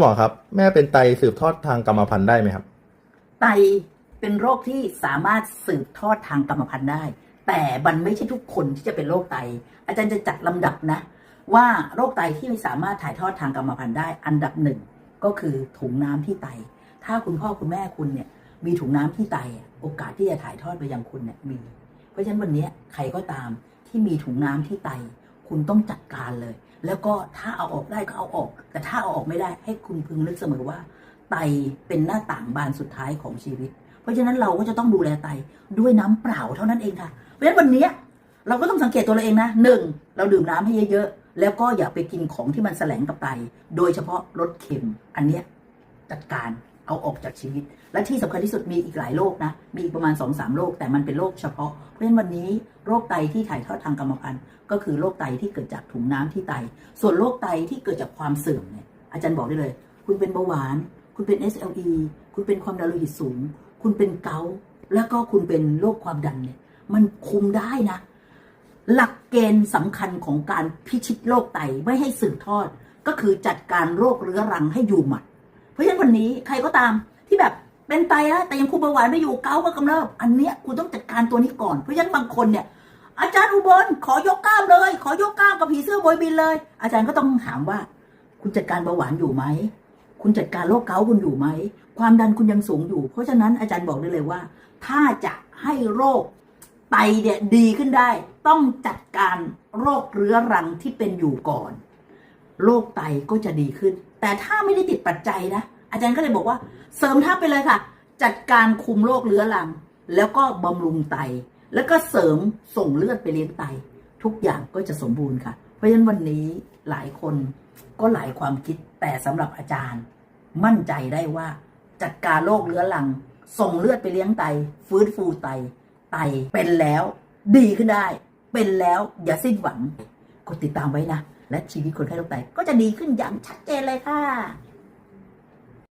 หมอครับ แม่เป็นไตสืบทอดทางกรรมพันธุ์ได้ไหมครับ ไตเป็นโรคที่สามารถสืบทอดทางกรรมพันธุ์ได้ แต่มันไม่ใช่ทุกคนที่จะเป็นโรคไต อาจารย์จะจัดลำดับนะ ว่าโรคไตที่ไม่สามารถถ่ายทอดทางกรรมพันธุ์ได้ อันดับหนึ่งก็คือถุงน้ำที่ไต ถ้าคุณพ่อคุณแม่คุณเนี่ย มีถุงน้ำที่ไตโอกาสที่จะถ่ายทอดไปยังคุณเนี่ยมี เพราะฉะนั้นวันนี้ใครก็ตามที่มีถุงน้ำที่ไต คุณต้องจัดการเลย แล้วก็ถ้าเอาออกได้ก็เอาออก แต่ถ้าเอาออกไม่ได้ให้คุณพึงนึกเสมอว่า ไตเป็นหน้าต่างบานสุดท้ายของชีวิต เพราะฉะนั้นเราก็จะต้องดูแลไตด้วยน้ำเปล่าเท่านั้นเองค่ะ เพราะฉะนั้นวันนี้เราก็ต้องสังเกตตัวเราเองนะหนึ่งเราดื่มน้ำให้เยอะๆแล้วก็อย่าไปกินของที่มันแสลงกับไต โดยเฉพาะรสเค็ม อันเนี้ยจัดการ เอาออกจากชีวิต และที่สำคัญที่สุดมีอีกหลายโรคนะ มีอีกประมาณ2อสาโรค แต่มันเป็นโรคเฉพาะ เพราะฉะนั้นวันนี้โรคไตที่ถ่ายทอดทางกรรมพันธุ์ ก็คือโรคไตที่เกิดจากถุงน้ำที่ไต ส่วนโรคไตที่เกิดจากความเสื่อมเนี่ยอาจารย์บอกได้เลย คุณเป็นเบาหวาน คุณเป็น SLE คุณเป็นความดันโลหิตสูง คุณเป็นเกาต์แล้วก็คุณเป็นโรคความดันเนี่ยมันคุมได้นะ หลักเกณฑ์สำคัญของการพิชิตโรคไตไม่ให้สืบทอด ก็คือจัดการโรคเรื้อรังให้อยู่หมัด เพราะฉะนั้นวันนี้ใครก็ตามที่แบบเป็นไตแล้วแต่ยังคุมเบาหวานไม่อยู่เกาก็กำเริบอันเนี้ยคุณต้องจัดการตัวนี้ก่อนเพราะฉะนั้นบางคนเนี่ยอาจารย์อุบลขอยกกล้ามเลย ขอยกกล้ามกับผีเสื้อโบยบินเลย อาจารย์ก็ต้องถามว่า คุณจัดการเบาหวานอยู่ไหมคุณจัดการโรคเกาต์คุณอยู่ไหมความดันคุณยังสูงอยู่ เพราะฉะนั้นอาจารย์บอกได้เลยว่า ถ้าจะให้โรคไตเนี่ยดีขึ้นได้ ต้องจัดการโรคเรื้อรังที่เป็นอยู่ก่อน โรคไตก็จะดีขึ้น แต่ถ้าไม่ได้ติดปัจจัยนะ อาจารย์ก็เลยบอกว่า เสริมทับไปเลยค่ะ จัดการคุมโรคเรื้อรัง แล้วก็บำรุงไต แล้วก็เสริมส่งเลือดไปเลี้ยงไต ทุกอย่างก็จะสมบูรณ์ค่ะ เพราะฉะนั้นวันนี้หลายคนก็หลายความคิดแต่สำหรับอาจารย์ มั่นใจได้ว่า จัดการโรคเรื้อรัง ส่งเลือดไปเลี้ยงไต ฟื้นฟูไต ไตเป็นแล้ว ดีขึ้นได้ เป็นแล้วอย่าสิ้นหวังกดติดตามไว้นะ และชีวิตคนไข้ทั่วไป ก็จะดีขึ้นอย่างชัดเจนเลยค่ะ